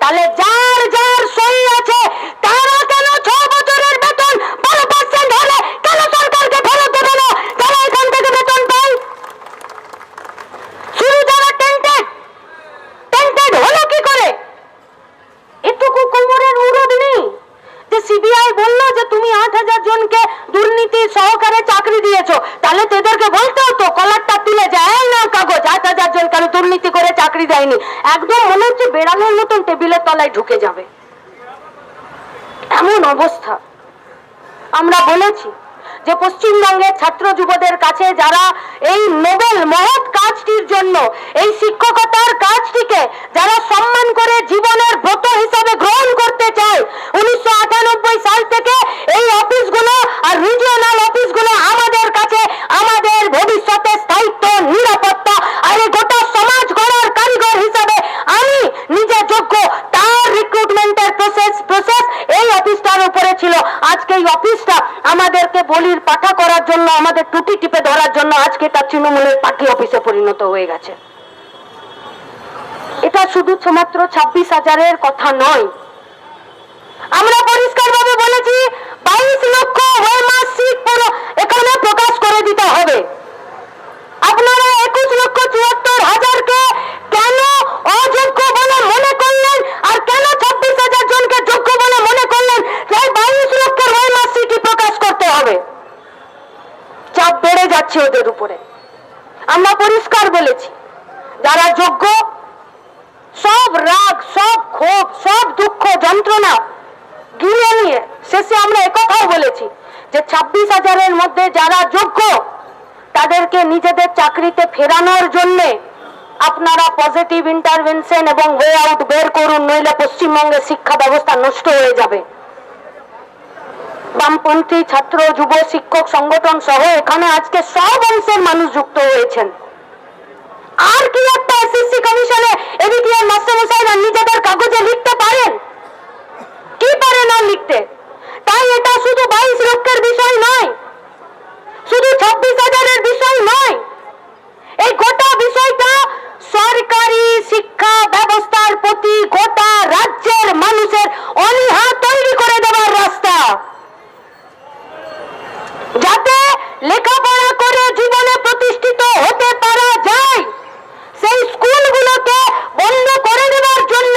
তাহলে যার যার সই আছে তারা কেন ছ বছরের বেতন বারো পার্সেন্ট হলে কেন সরকারকে ফেরত দেবে না যারা এখান থেকে বেতন পায় শুধু যারা টেন্টেড টেন্টেড হলো কি করে এটুকু কোমরের মুরদ নেই যে সিবিআই বলল যে তুমি আট হাজার জনকে দুর্নীতি সহকারে চাকরি দিয়েছ তাহলে তোদেরকে বলতে হতো কলারটা তুলে যায় এই না কাগজ আট হাজার জন কেন দুর্নীতি করে চাকরি দেয়নি। একদম মনে হচ্ছে বেড়ালের মতন টেবিলের তলায় ঢুকে যাবে। এমন অবস্থা। আমরা বলেছি যে পশ্চিমবঙ্গের ছাত্র যুবদের কাছে যারা এই নোবেল মহৎ কাজটির জন্য, এই শিক্ষকতার কাজটিকে যারা সম্মান করে জীবনের ব্রত হিসাবে গ্রহণ করতে চায়, উনিশশো আটানব্বই সাল থেকে এই অফিসগুলো আর রিজিওনাল অফিসগুলো আমাদের কাছে, আমাদের ভবিষ্যতে স্থায়িত্ব নিরাপত্তা আর এই গোটা সমাজ গড়ার কারিগর হিসাবে আমি নিজে যোগ্য তার রিক্রুটমেন্টের প্রসেস প্রসেস এই অফিসটার উপরে ছিল আজকে এই অফিসটা আমাদেরকে বলির পাঠা করার জন্য আমাদের টুটি টিপে ধরার জন্য আজকে তার তৃণমূলের পার্টি অফিসে পরিণত হয়ে গেছে। এটা শুধু মাত্র ছাব্বিশ হাজারের কথা নয় আমরা পরিষ্কারভাবে বলেছি বাইশ লক্ষ ওয়েমার সিট পুরো এখানে প্রকাশ করে দিতে হবে আপনারা একুশ লক্ষ চুয়াত্তর হাজারকে কেন অযোগ্য বলে মনে করলেন আর কেন ছাব্বিশ হাজার জনকে যোগ্য বলে মনে করলেন তাই বাইশ লক্ষের ওয়েমার সিটই প্রকাশ করতে হবে চাপ বেড়ে যাচ্ছে ওদের উপরে আমরা পরিষ্কার বলেছি যারা যোগ্য সব রাগ সব ক্ষোভ সব দুঃখ যন্ত্রণা গিলে শেষে আমরা একথাও বলেছি যে ছাব্বিশ হাজারের মধ্যে যারা যোগ্য, তাদেরকে নিজেদের চাকরিতে ফেরানোর জন্যে আপনারা পজিটিভ ইন্টারভেনশন এবং ওয়ে আউট বের করুন, নইলে পশ্চিমবঙ্গের শিক্ষা ব্যবস্থা নষ্ট হয়ে যাবে। বামপন্থী ছাত্র, যুব, শিক্ষক সংগঠন সহ এখানে আজকে সব অংশের মানুষ যুক্ত হয়েছেন। আর কি একটা লিখতে পারেন কি পারে না লিখতে তাই এটা শুধু বাইশ লক্ষের বিষয় নয় শুধু ছাব্বিশ হাজারের বিষয় নয় এই গোটা বিষয়টা সরকারি শিক্ষা ব্যবস্থার প্রতি গোটা রাজ্যের মানুষের অনীহা তৈরি করে দেওয়ার রাস্তা যাতে লেখাপড়া করে জীবনে প্রতিষ্ঠিত হতে পারা যায় সেই স্কুলগুলোকে বন্ধ করে দেওয়ার জন্য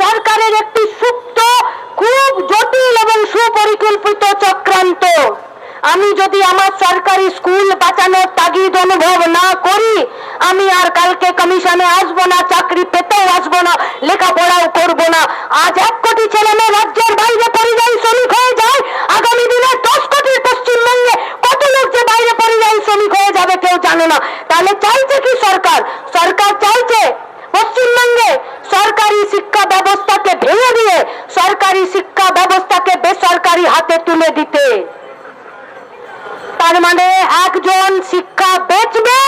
সরকারের একটি সুপ্ত খুব জটিল এবং সুপরিকল্পিত চক্রান্ত। আমি যদি আমার সরকারি স্কুল বাঁচানোর তাগিদ অনুভব না করি, আমি আর কালকে কমিশনে আসব না, চাকরি পেতেও আসব না, লেখাপড়াও করব না। আজ এক কোটি ছেলে মেয়ে রাজ্যের বাইরে পরিযায়ী শ্রমিক হয়ে যায়। আগামী দিনে দশ কোটির পশ্চিমবঙ্গে কত লোক যে বাইরে পরিযায়ী শ্রমিক হয়ে যাবে কেউ জানে না। তাহলে চাইছে কি সরকার? সরকার চাইছে সরকারি শিক্ষা ব্যবস্থাকে ভেঙে দিয়ে সরকারি শিক্ষা ব্যবস্থাকে বেসরকারি হাতে তুলে দিতে। তার মানে একজন শিক্ষা বেচবে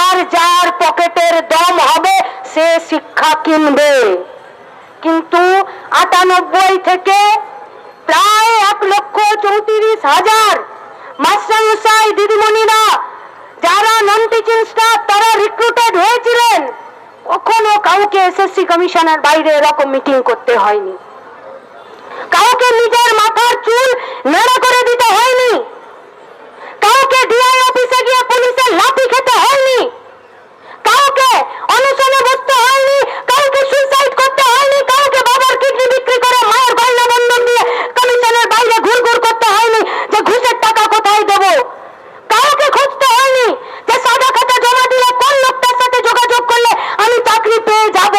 আর যার পকেটের দম হবে সে শিক্ষা কিনবে। কিন্তু আটানব্বই থেকে প্রায় এক লক্ষ চৌত্রিশ হাজার মাস্টারমশাই, দিদিমণিরা, যারা নন টিচিং স্টাফ তারা রিক্রুটেড হয়েছিলেন কখনো কাউকে এসএসসি কমিশনের বাইরে এরকম মিটিং করতে হয়নি? কাউকে নিজের মাথার চুল নেড়া করে দিতে হয়নি? কাউকে ডিআই অফিসে গিয়ে পুলিশের লাঠি খেতে হয়নি কাউকে অনশনে বসতে হয়নি কাউকে সুইসাইড করতে হয়নি কাউকে বাবার কিডনি বিক্রি করে মায়ের গয়না বন্ধন দিয়ে কমিশনের বাইরে ঘুরঘুর করতে হয়নি যে ঘুষের টাকা কোথায় দেবো কাউকে খুঁজতে হয়নি যে সাদা খাতা জমা দিলে কোন লোকটার সাথে যোগাযোগ করলে আমি চাকরি পেয়ে যাব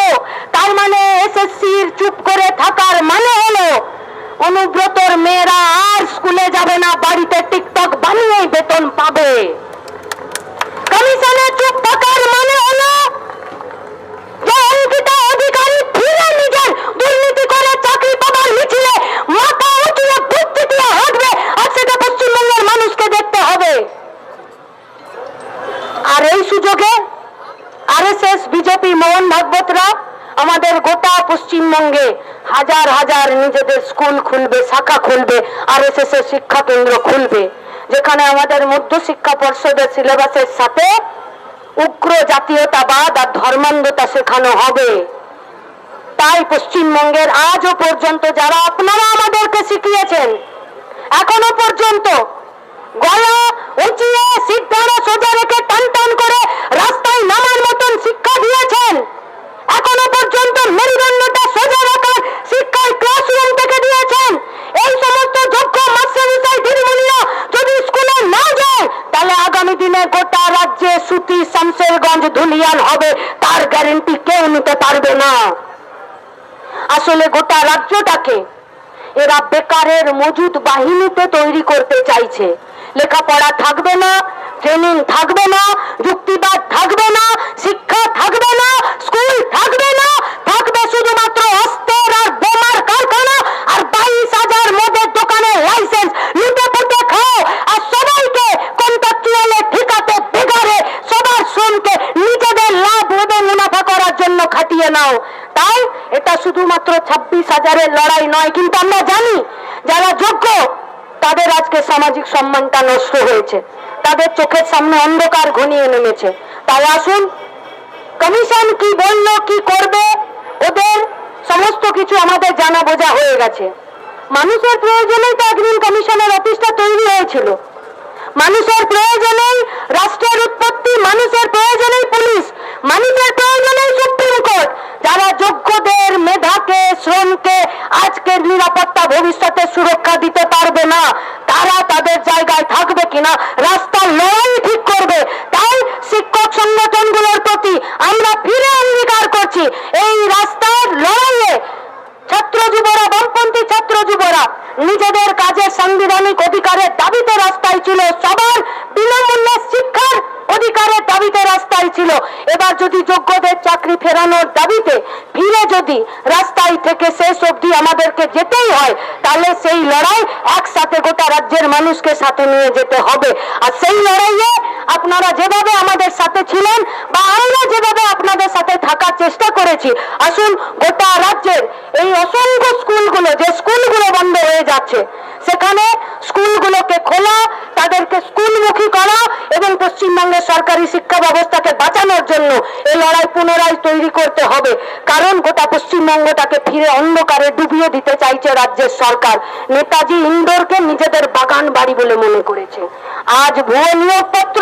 তার মানে এসএসসির চুপ করে থাকার মানে হলো অনুব্রতর মেয়েরা আর স্কুলে যাবে না বাড়িতে টিকটক বানিয়েই বেতন পাবে কমিশনে চুপ থাকার মানে হলো যে অঙ্কিতা অধিকারী ফিরে নিজের দুর্নীতি করে চাকরি পাবার মিছিলে মাথা উঁচিয়ে বুদ্ধি দিয়ে হাঁটবে আর সেটা পশ্চিমবঙ্গের মানুষকে দেখতে হবে আর এই সুযোগে আরএসএস বিজেপি মোহন ভাগবতরা আমাদের গোটা পশ্চিমবঙ্গে হাজার হাজার নিজেদের স্কুল খুলবে, শাখা খুলবে আরএসএস এর শিক্ষা কেন্দ্র খুলবে, যেখানে আমাদের মধ্য শিক্ষা পর্ষদের সিলেবাসের সাথে উগ্র জাতীয়তাবাদ আর ধর্মান্ধতা শেখানো হবে। তাই পশ্চিমবঙ্গের আজও পর্যন্ত যারা আপনারা আমাদেরকে শিখিয়েছেন, এখনও পর্যন্ত গলা উঁচিয়ে সিদ্ধারা সোজা রেখে টান টান করে রাস্তায় নামার মতন শিক্ষা দিয়েছেন। এখনও পর্যন্ত মেরুদণ্ডটা সোজা রাখার শিক্ষার ক্লাসরুম থেকে দিয়েছেন। এই সমস্ত যোগ্য মাস্টারমশাই দিদিমণিরা যদি স্কুলে না যায়, তাহলে আগামী দিনে গোটা রাজ্যে সুতি শামসেরগঞ্জ ধুলিয়ান হবে। তার গ্যারেন্টি কেউ নিতে পারবে না। আসলে গোটা রাজ্যটাকে এরা বেকারের মজুদ বাহিনীতে তৈরি করতে চাইছে। লেখাপড়া থাকবে না ট্রেনিং থাকবে না, যুক্তিবাদ থাকবে না, শিক্ষা থাকবে না, স্কুল থাকবে না, থাকবে শুধুমাত্র অস্ত্রের আর বোমার কারখানা আর বাইশ হাজার মদের দোকানের লাইসেন্স। লুটে পুটে খাও আর সবাইকে কন্ট্রাকচুয়ালে ঠিকাতে বেগারে সবার শ্রমকে নিজেদের লাভ এবং মুনাফা করার জন্য খাটিয়ে নাও। তাই এটা শুধুমাত্র ছাব্বিশ হাজারের লড়াই নয়, কিন্তু আমরা জানি যারা যোগ্য তাদের আজকে সামাজিক সম্মানটা নষ্ট হয়েছে। তাদের চোখের সামনে অন্ধকার ঘনিয়ে নেমেছে। তাই আসুন, কমিশন কি বলল, কি করবে, ওদের সমস্ত কিছু আমাদের জানা বোঝা হয়ে গেছে। মানুষের প্রয়োজনেই তো একদিন কমিশনের অফিসটা তৈরি হয়েছিল। মানুষের প্রয়োজনেই রাষ্ট্রের উৎপত্তি, মানুষের প্রয়োজনেই পুলিশ, মানুষের প্রয়োজনেই সুপ্রিম কোর্ট, যারা যোগ্যদের, মেধাকে, শ্রমকে আজকের নিরাপত্তা ভবিষ্যতে সুরক্ষা দিতে পারবে না, তারা তাদের জায়গায় থাকবে কিনা রাস্তার লড়াই ঠিক করবে তাই শিক্ষক সংগঠনগুলোর প্রতি আমরা ফিরে অঙ্গীকার করছি এই রাস্তার লড়াইয়ে ছাত্র যুবরা বামপন্থী ছাত্র যুবরা নিজেদের কাজে সাংবিধানিক অধিকারের দাবিতে রাস্তায় ছিল সবার বিনামূল্যে শিক্ষার অধিকারের দাবিতে রাস্তায় ছিল। এবার যদি যোগ্যদের চাকরি ফেরানোর দাবিতে ফিরে যদি রাস্তায় থেকে শেষ অবধি আমাদেরকে যেতেই হয়, তাহলে সেই লড়াই একসাথে গোটা রাজ্যের মানুষকে সাথে নিয়ে যেতে হবে। আর সেই লড়াইয়ে আপনারা যেভাবে আমাদের সাথে ছিলেন বা আমরা যেভাবে আপনাদের সাথে থাকার চেষ্টা করেছি, আসুন গোটা রাজ্যের এই অসংখ্য স্কুলগুলো, যে স্কুলগুলো বন্ধ হয়ে যাচ্ছে, সেখানে স্কুলগুলোকে খোলা, তাদেরকে স্কুলমুখী করা এবং পশ্চিমবঙ্গের সরকারি শিক্ষা ব্যবস্থাকে বাঁচানোর জন্য এই লড়াই পুনরায় তৈরি করতে হবে। কারণ গোটা পশ্চিমবঙ্গটাকে ফিরে অন্ধকারে ডুবিয়ে দিতে চাইছে রাজ্যের সরকার। নেতাজি ইন্দোরকে নিজেদের বাগান বাড়ি বলে মনে করেছে। আজ ভুয়ো নিয়োগপত্র,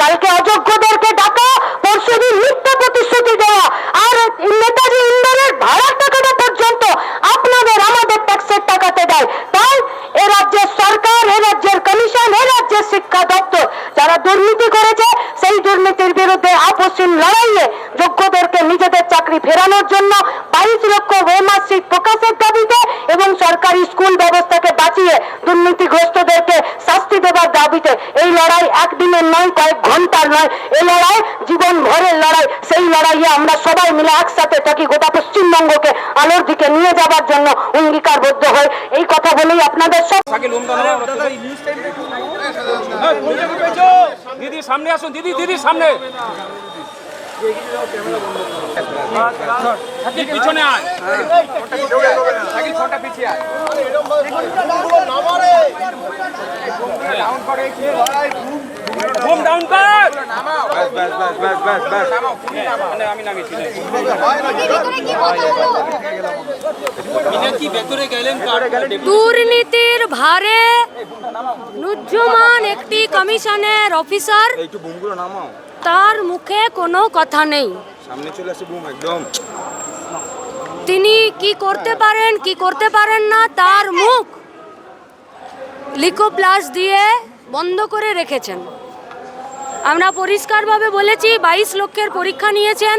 কালকে অযোগ্যদেরকে ডাকা পরশুদিন মিথ্যা প্রতিশ্রুতি দেওয়া আর নেতাজি ইন্দোরের ভাড়ার টাকাটা পর্যন্ত আপনাদের আমাদের ট্যাক্সের টাকাতে দেয় তাই এ রাজ্যের সরকার এ রাজ্যের কমিশন এ রাজ্যের শিক্ষা দপ্তর যারা দুর্নীতি করেছে সেই দুর্নীতির বিরুদ্ধে আপসীন লড়াইয়ে যোগ্যদেরকে নিজেদের চাকরি ফেরানোর জন্য বাইশ লক্ষ ওয়েমার্কশিট প্রকাশের দাবিতে এবং সরকারি স্কুল ব্যবস্থাকে বাঁচিয়ে দুর্নীতিগ্রস্তদেরকে শাস্তি দেওয়ার দাবিতে এই লড়াই একদিনের নয় কয়েক ঘণ্টার নয়। এই লড়াই জীবন ভরের লড়াই। সেই লড়াইয়ে আমরা সবাই মিলে একসাথে থাকি গোটা পশ্চিমবঙ্গকে আলোর দিকে নিয়ে যাবার জন্য অঙ্গীকারবদ্ধ হয়। এই কথা বলেই আপনাদের সব দাও দিদি সামনে আসুন। দিদি দিদি সামনে। পিছনে আয়। পিছিয়ে আয়। ঘুম ডাউন কর দুর্নীতির ভারে নুজ্জমান একটি কমিশনের অফিসার। তার মুখে কোনো কথা নেই। তিনি কি করতে পারেন, কি করতে পারেন না, তার মুখ লিকোপ্লাস দিয়ে বন্ধ করে রেখেছেন। আমরা পরিষ্কারভাবে বলেছি, বাইশ লক্ষের পরীক্ষা নিয়েছেন,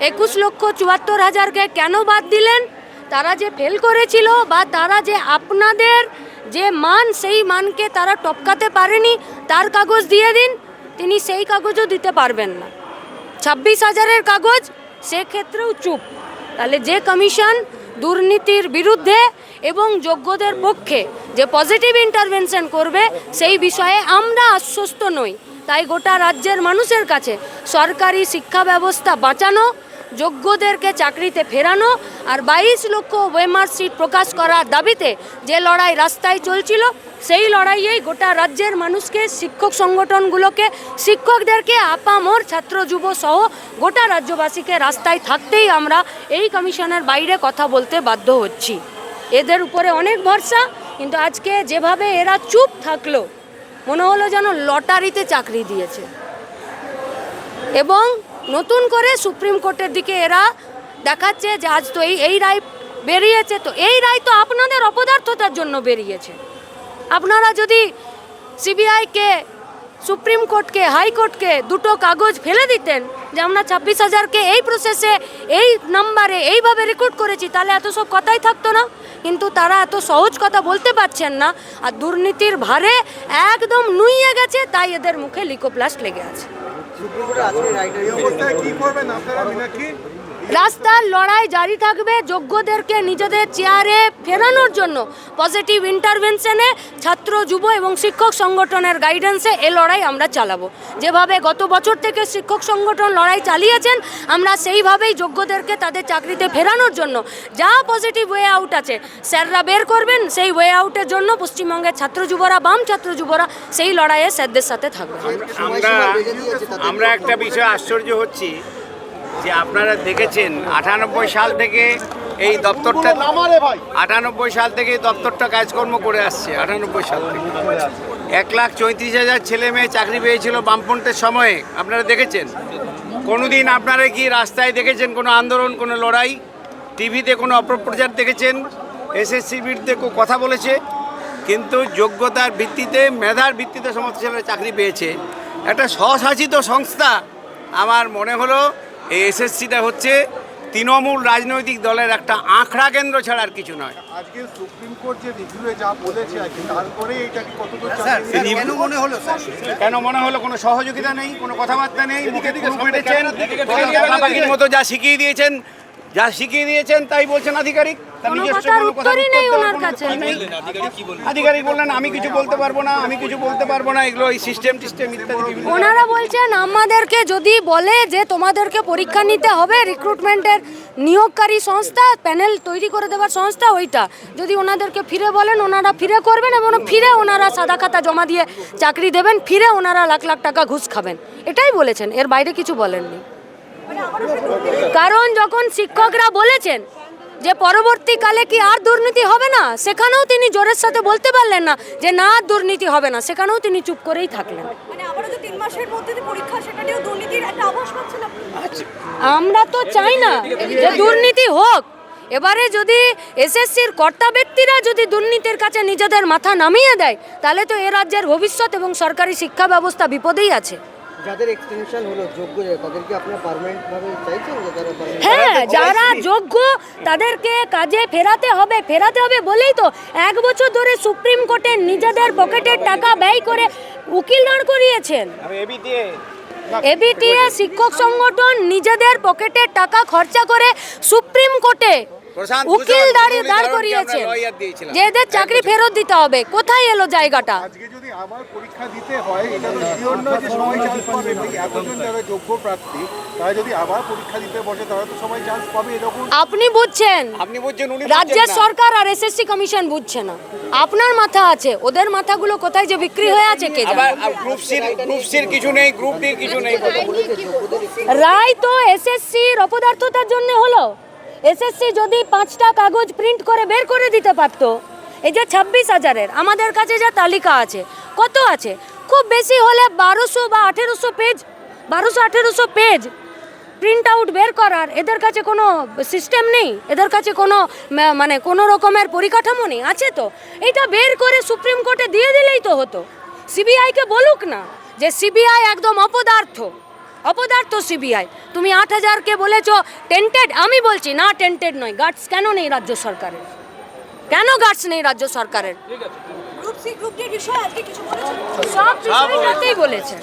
একুশ লক্ষ চুয়াত্তর হাজারকে কেন বাদ দিলেন? তারা যে ফেল করেছিল বা তারা যে আপনাদের যে মান, সেই মানকে তারা টপকাতে পারেনি, তার কাগজ দিয়ে দিন, তিনি সেই কাগজও দিতে পারবেন না। ছাব্বিশ হাজারের কাগজ, সেক্ষেত্রেও চুপ। তাহলে যে কমিশন দুর্নীতির বিরুদ্ধে এবং যোগ্যদের পক্ষে যে পজিটিভ ইন্টারভেনশন করবে, সেই বিষয়ে আমরা আশ্বস্ত নই। তাই গোটা রাজ্যের মানুষের কাছে সরকারি শিক্ষা ব্যবস্থা বাঁচানো যোগ্যদেরকে চাকরিতে ফেরানো আর বাইশ লক্ষ ওয়েমার সিট প্রকাশ করার দাবিতে যে লড়াই রাস্তায় চলছিল, সেই লড়াইয়েই গোটা রাজ্যের মানুষকে, শিক্ষক সংগঠনগুলোকে, শিক্ষকদেরকে আপামর ছাত্র যুব সহ গোটা রাজ্যবাসীকে রাস্তায় থাকতেই আমরা এই কমিশনের বাইরে কথা বলতে বাধ্য হচ্ছি। এদের উপরে অনেক ভরসা, কিন্তু আজকে যেভাবে এরা চুপ থাকল, মনে হলো যেন লটারিতে চাকরি দিয়েছে। এবং নতুন করে সুপ্রিম কোর্টের দিকে এরা দেখাচ্ছে যে আজ তো এই এই রায় বেরিয়েছে। তো এই রায় তো আপনাদের অপদার্থতার জন্য বেরিয়েছে। আপনারা যদি সিবিআইকে, সুপ্রিম কোর্টকে, হাইকোর্টকে দুটো কাগজ ফেলে দিতেন যে আমরা ছাব্বিশ হাজারকে এই প্রসেসে এই নাম্বারে এইভাবে রেকর্ড করেছি, তাহলে এত সব কথাই থাকতো না। কিন্তু তারা এত সহজ কথা বলতে পারছেন না আর দুর্নীতির ভারে একদম নুইয়ে গেছে, তাই এদের মুখে লিকোপ্লাস্ট লেগে আছে। এই অবস্থায় কি করবেন আপনারা মীনাক্ষী? রাস্তার লড়াই জারি থাকবে যোগ্যদেরকে নিজেদের চেয়ারে ফেরানোর জন্য। পজিটিভ ইন্টারভেনশনে ছাত্র, যুব এবং শিক্ষক সংগঠনের গাইডেন্সে এ লড়াই আমরা চালাবো। যেভাবে গত বছর থেকে শিক্ষক সংগঠন লড়াই চালিয়েছেন, আমরা সেইভাবেই যোগ্যদেরকে তাদের চাকরিতে ফেরানোর জন্য যা পজিটিভ ওয়ে আউট আছে, স্যাররা বের করবেন সেই ওয়ে আউটের জন্য পশ্চিমবঙ্গের ছাত্র যুবরা, বাম ছাত্র যুবরা সেই লড়াইয়ে স্যারদের সাথে থাকবে। আমরা একটা বিষয় আশ্চর্য হচ্ছি। যে আপনারা দেখেছেন আটানব্বই সাল থেকে এই দপ্তরটা আটানব্বই সাল থেকে এই দপ্তরটা কাজকর্ম করে আসছে আটানব্বই সাল থেকে। এক লাখ চৌত্রিশ হাজার ছেলে মেয়ে চাকরি পেয়েছিল বামপন্থের সময়ে আপনারা দেখেছেন? কোনোদিন আপনারা কি রাস্তায় দেখেছেন কোনো আন্দোলন কোনো লড়াই? টিভিতে কোনো অপপ্রচার দেখেছেন? এসএসসির বিরুদ্ধে কেউ কথা বলেছে? কিন্তু যোগ্যতার ভিত্তিতে মেধার ভিত্তিতে সমস্ত ছেলেরা চাকরি পেয়েছে। একটা স্বশাসিত সংস্থা আমার মনে হলো এই এসএসসিটা হচ্ছে তৃণমূল রাজনৈতিক দলের একটা আখড়া কেন্দ্র ছাড়া আর কিছু নয়। আজকে সুপ্রিম কোর্ট যে রিভিউয়ে যা বলেছে আর কি তারপরে এটা কি কতদূর কেন মনে হলো কেন মনে হলো কোনো সহযোগিতা নেই কোনো কথাবার্তা নেই মুখে দিকে মতো যা শিখিয়ে দিয়েছেন যা শিখিয়ে দিয়েছেন তাই বলছেন আধিকারিক তার নিজস্ব কোনো কথার উত্তরই নেই ওনার কাছে। আধিকারিক বললেন? আমি কিছু বলতে পারব না আমি কিছু বলতে পারব না। এগুলো এই সিস্টেম টিস্টেম ইত্যাদি ওনারা বলছেন আমাদেরকে যদি বলে যে তোমাদেরকে পরীক্ষা নিতে হবে রিক্রুটমেন্টের নিয়োগকারী সংস্থা প্যানেল তৈরি করে দেওয়ার সংস্থা ওইটা। যদি ওনাদেরকে ফিরে বলেন ওনারা ফিরে করবেন এবং ফিরে ওনারা সাদা খাতা জমা দিয়ে চাকরি দেবেন ফিরে ওনারা লাখ লাখ টাকা ঘুষ খাবেন। এটাই বলেছেন এর বাইরে কিছু বলেননি। কারণ যখন শিক্ষকরা বলেছেন যে পরবর্তীকালে কি আর দুর্নীতি হবে না সেখানেও তিনি জোরের সাথে বলতে পারলেন না যে না আর দুর্নীতি হবে না। সেখানেও তিনি চুপ করেই থাকলেন। মানে আবারও যে তিন মাসের মধ্যে যে পরীক্ষা সেটাতেও দুর্নীতির একটা আভাস পাচ্ছেন আপনি আমরা তো চাই না যে দুর্নীতি হোক। এবারে যদি এসএসসির কর্তা ব্যক্তিরা যদি দুর্নীতির কাছে নিজেদের মাথা নামিয়ে দেয় তাহলে তো এ রাজ্যের ভবিষ্যৎ এবং সরকারি শিক্ষা ব্যবস্থা বিপদেই আছে। যাদের এক্সটেনশন হলো যোগ্য তাদেরকে আপনারা পার্মানেন্ট ভাবে চাইছেন যে তারা হ্যাঁ যারা যোগ্য তাদেরকে কাজে ফেরাতে হবে ফেরাতে হবে বলেই তো এক বছর ধরে সুপ্রিম কোর্টে নিজেদের পকেটের টাকা ব্যয় করে উকিল দাঁড় করিয়েছেন। এবিটিএ। শিক্ষক সংগঠন নিজেদের পকেটের টাকা খরচা করে সুপ্রিম কোর্টে উকিল দাঁড়িয়ে দাঁড় ধরুন কি করিয়েছেন আমরা lawyer দিয়েছিলাম। যে এদের চাকরি ফেরত দিতে হবে কোথায় এলো জায়গাটা? আজকে যদি আবার পরীক্ষা দিতে হয় এটা তো শিওর নয় যে সবাই চান্স পাবে। এতজন যারা যোগ্য প্রার্থী তারা যদি আবার পরীক্ষা দিতে বসে তারা তো সবাই চান্স পাবে এরকম। আপনি বুঝছেন? আপনি বলছেন উনি রাজ্যের সরকার আর এসএসসি কমিশন বুঝছে না। আপনার মাথা আছে ওদের মাথাগুলো কোথায় যে বিক্রি হয়ে আছে কে জানে? গ্রুপ সির গ্রুপ সির কিছু নেই গ্রুপ ডির কিছু নেই। রায় তো এসএসসির অপদার্থতার জন্য হলো। এসএসসি যদি পাঁচটা কাগজ প্রিন্ট করে বের করে দিতে পারত। এই যে ছাব্বিশ হাজারের, আমাদের কাছে যা তালিকা আছে, কত আছে? খুব বেশি হলে বারোশো বা আঠেরোশো পেজ বারোশো, আঠেরোশো পেজ প্রিন্ট আউট বের করার এদের কাছে কোনো সিস্টেম নেই? এদের কাছে কোনো মানে কোনো রকমের পরিকাঠামো নেই? আছে তো? এটা বের করে সুপ্রিম কোর্টে দিয়ে দিলেই তো হতো। সিবিআইকে বলুক না যে সিবিআই একদম অপদার্থ। অপদার্থ সিবিআই তুমি আট হাজারকে বলেছ টেন্টেড আমি বলছি না টেন্টেড নয় গার্ডস কেন নেই রাজ্য সরকারের? কেন গার্ডস নেই রাজ্য সরকারের? সব বিষয়টাতেই বলেছে।